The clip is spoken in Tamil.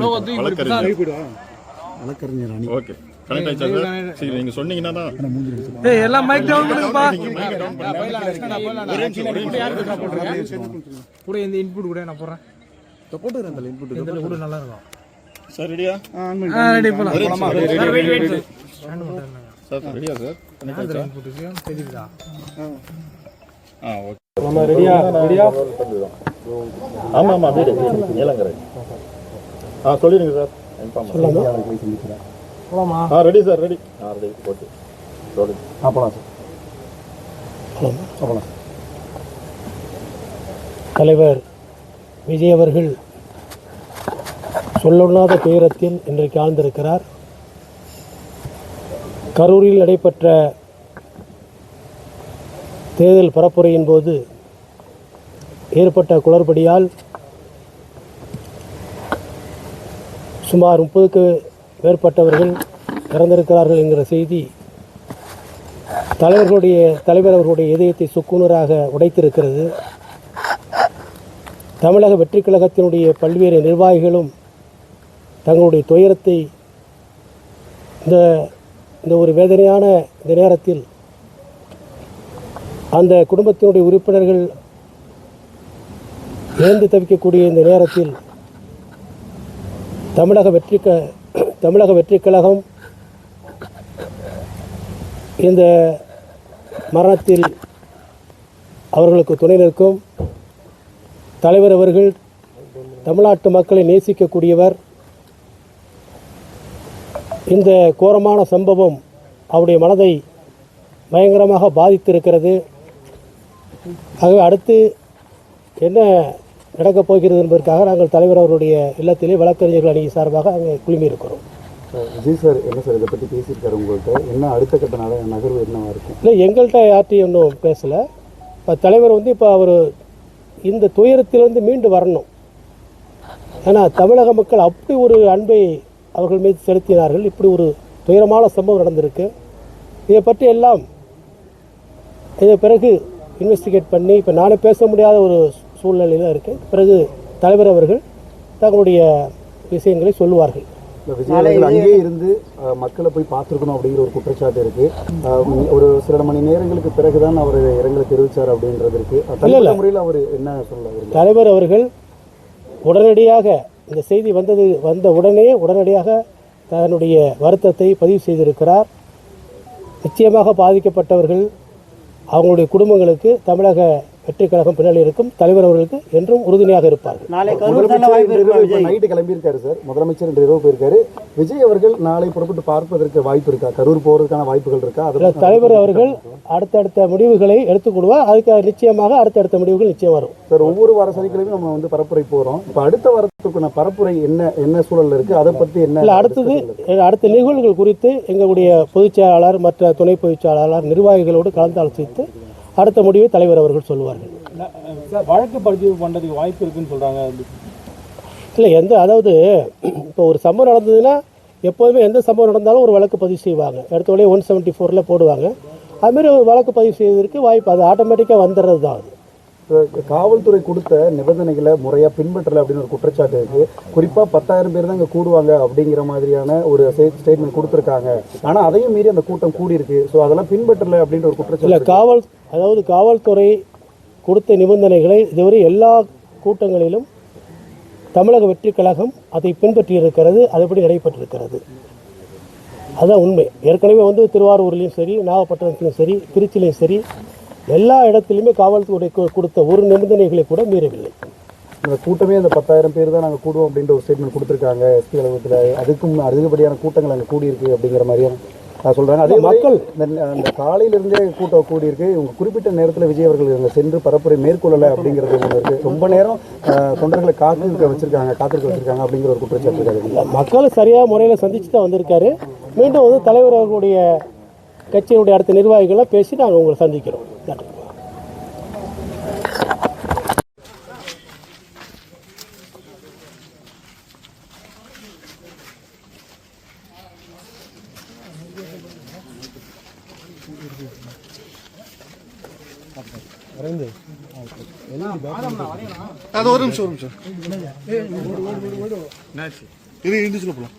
வழக்கறிஞர். வழக்கறிஞர். அணி. ஓகே. கனெக்ட் ஆயிடுச்சா சார்? சரி நீங்க சொன்னீங்கன்னா தான். ஏய் எல்லாம் மைக் டவுன் பண்ணுங்கப்பா. கூட இந்த இன்புட் கூட நான் போடுறேன். போட்டுக்கிறேன் அந்த இன்புட் இதுல கூட நல்லா இருக்கும் சார் ரெடியா ஆ ரெடி போலாம். Sir wait wait sir stand மட்டும் சார் ரெடியா சார் கனெக்ட் ஆயிடுச்சா? இன்புட் தெரியுதா? ஆ. ஓகே. நம்ம ரெடியா ரெடியா ஆமா ஆமா வீடு நீலங்கரை. ஆ சொல்லிடுங்க சார். இன்ஃபார்ம் போலாமா ஆ ரெடி சார் ரெடி ஆ ரெடி ஓகே சொல்லுங்க ஆ போகலாம் சார். போகலாம் தலைவர் விஜய் அவர்கள் சொல்லுண்ணாத துயரத்தில் இன்றைக்கு ஆழ்ந்திருக்கிறார். கரூரில் நடைபெற்ற தேர்தல் பரப்புரையின் போது ஏற்பட்ட குளறுபடியால் சுமார் முப்பதுக்கு மேற்பட்டவர்கள் இறந்திருக்கிறார்கள் என்கிற செய்தி தலைவர்களுடைய தலைவர் அவர்களுடைய இதயத்தை சுக்குனராக உடைத்திருக்கிறது. தமிழக வெற்றி கழகத்தினுடைய பல்வேறு நிர்வாகிகளும் தங்களுடைய துயரத்தை இந்த இந்த ஒரு வேதனையான இந்த நேரத்தில் அந்த குடும்பத்தினுடைய உறுப்பினர்கள் இழந்து தவிக்கக்கூடிய இந்த நேரத்தில் தமிழக வெற்றி க தமிழக வெற்றி கழகம் இந்த மரணத்தில் அவர்களுக்கு துணை நிற்கும். தலைவர் அவர்கள் தமிழ்நாட்டு மக்களை நேசிக்கக்கூடியவர். இந்த கோரமான சம்பவம் அவருடைய மனதை பயங்கரமாக பாதித்திருக்கிறது. ஆகவே அடுத்து என்ன நடக்கப் போகிறது என்பதற்காக நாங்கள் தலைவர் அவருடைய இல்லத்திலே வழக்கறிஞர்கள் அணி சார்பாக அங்கே குழுமியிருக்கிறோம். விஜய் சார் என்ன சார் இதை பற்றி பேசியிருக்காரு உங்கள்கிட்ட? என்ன அடுத்த கட்ட நகர்வு என்னவா இருக்கும்? இல்லை எங்கள்கிட்ட யார்ட்டையும் இன்னும் பேசலை. இப்போ தலைவர் வந்து இப்போ அவர் இந்த துயரத்திலிருந்து மீண்டு வரணும். ஏன்னா தமிழக மக்கள் அப்படி ஒரு அன்பை அவர்கள் மீது செலுத்தினார்கள். இப்படி ஒரு துயரமான சம்பவம் நடந்திருக்கு. இதை பற்றி எல்லாம் இதை பிறகு இன்வெஸ்டிகேட் பண்ணி இப்போ நானே பேச முடியாத ஒரு சூழ்நிலையில் இருக்குது பிறகு தலைவர் அவர்கள் தங்களுடைய விஷயங்களை சொல்லுவார்கள். அங்கேயே இருந்து மக்களை போய் பார்த்துருக்கணும் அப்படிங்கிற ஒரு குற்றச்சாட்டு இருக்கு. ஒரு சில மணி நேரங்களுக்கு பிறகுதான் அவர் இரங்கலை தெரிவிச்சார் அப்படின்றது இருக்கு. முறையில் அவர் என்ன சொல்ல? தலைவர் அவர்கள் உடனடியாக இந்த செய்தி வந்தது வந்த உடனே உடனடியாக தன்னுடைய வருத்தத்தை பதிவு செய்திருக்கிறார். நிச்சயமாக பாதிக்கப்பட்டவர்கள் அவங்களுடைய குடும்பங்களுக்கு தமிழக வெற்றிக் கழகம் பின்னாடி இருக்கும் தலைவர் அவர்களுக்கு என்றும் உறுதுணையாக இருப்பார்கள். இப்ப நைட்டு கிளம்பியிருக்காரு சார். முதலமைச்சர் இன்று இரவு போயிருக்காரு. விஜய் அவர்கள் நாளை புறப்பட்டு பார்ப்பதற்கு வாய்ப்பு இருக்கா? கரூர் போறதுக்கான வாய்ப்புகள் இருக்கா? இல்ல, அது தலைவர் அவர்கள் அடுத்தடுத்த முடிவுகளை எடுத்துக்கொள்வார். அதுக்கு நிச்சயமாக அடுத்தடுத்த முடிவுகள் நிச்சயம் வரும். சார் ஒவ்வொரு வார சனிக்கிழமையும் நம்ம வந்து பரப்புரை போறோம். இப்போ அடுத்த வாரத்துக்கான பரப்புரை என்ன என்ன சூழல்ல இருக்கு? அதை பத்தி என்ன இல்லை அடுத்தது அடுத்த நிகழ்வுகள் குறித்து எங்களுடைய பொதுச் செயலாளர் மற்ற துணை பொதுச் செயலாளர் நிர்வாகிகளோடு கலந்து ஆலோசித்து அடுத்த முடிவை தலைவர் அவர்கள் சொல்லுவார்கள். வழக்கு பதிவு பண்றதுக்கு வாய்ப்பு இருக்குன்னு சொல்றாங்க. இல்லை எந்த அதாவது இப்போ ஒரு சம்பவம் நடந்ததுன்னா எப்போதுமே எந்த சம்பவம் நடந்தாலும் ஒரு வழக்கு பதிவு செய்வாங்க. எடுத்த உடனே ஒன் செவன்ட்டி ஃபோரில் போடுவாங்க. அதுமாரி ஒரு வழக்கு பதிவு செய்வதற்கு வாய்ப்பு அது ஆட்டோமேட்டிக்காக வந்துடுறது தான் அது. காவல்துறை கொடுத்த நிபந்தனைகளை முறையா பின்பற்றல அப்படின்னு ஒரு குற்றச்சாட்டு இருக்கு. குறிப்பா பத்தாயிரம் பேர் தான் இங்க கூடுவாங்க அப்படிங்கிற மாதிரியான ஒரு ஸ்டேட்மெண்ட் கொடுத்திருக்காங்க. ஆனா அதையும் மீறி அந்த கூட்டம் கூடி இருக்கு ஸோ அதெல்லாம் பின்பற்றல அப்படின்ற ஒரு குற்றச்சாட்டு. காவல் அதாவது காவல்துறை கொடுத்த நிபந்தனைகளை இதுவரை எல்லா கூட்டங்களிலும் தமிழக வெற்றிக் கழகம் அதை பின்பற்றியிருக்கிறது அதுபடி நடைபெற்றிருக்கிறது. அதுதான் உண்மை. ஏற்கனவே வந்து திருவாரூர்லேயும் சரி நாகப்பட்டினத்திலும் சரி திருச்சியிலையும் சரி எல்லா இடத்துலையுமே காவல்துறை கொடுத்த ஒரு நிபந்தனைகளை கூட மீறவில்லை. இந்த கூட்டமே அந்த பத்தாயிரம் பேர் தான் நாங்க கூடுவோம் அப்படின்ற ஒரு ஸ்டேட்மெண்ட் கொடுத்திருக்காங்க எஸ்பி அலுவலகத்துல. அதுக்கும் அதிகப்படியான கூட்டங்கள் அங்க கூடி இருக்கு அப்படிங்கிற மாதிரியும் அஹ், சொல்றாங்க அதே மக்கள். அந்த காலையில இருந்தே கூட்டம் கூடி இருக்கு இவங்க குறிப்பிட்ட நேரத்துல விஜய் அவர்கள் அங்க சென்று பரப்புரை மேற்கொள்ளல அப்படிங்கிறது ஒண்ணு இருக்கு. ரொம்ப நேரம் தொண்டர்களை காத்திருக்க வச்சிருக்காங்க காத்திருக்க வச்சிருக்காங்க அப்படிங்கிற ஒரு குற்றச்சாட்டு இருக்காது மக்களை சரியாக முறையில் சந்திச்சு தான் வந்திருக்காரு. மீண்டும் வந்து தலைவர் அவர்களுடைய கட்சியினுடைய அடுத்த நிர்வாகிகளாக பேசி நாங்கள் உங்களை சந்திக்கிறோம். நன்றி அது ஒரு நிமிஷம் ஒரு நிமிஷம். இது இண்டிவிஜுவல் போலாம்.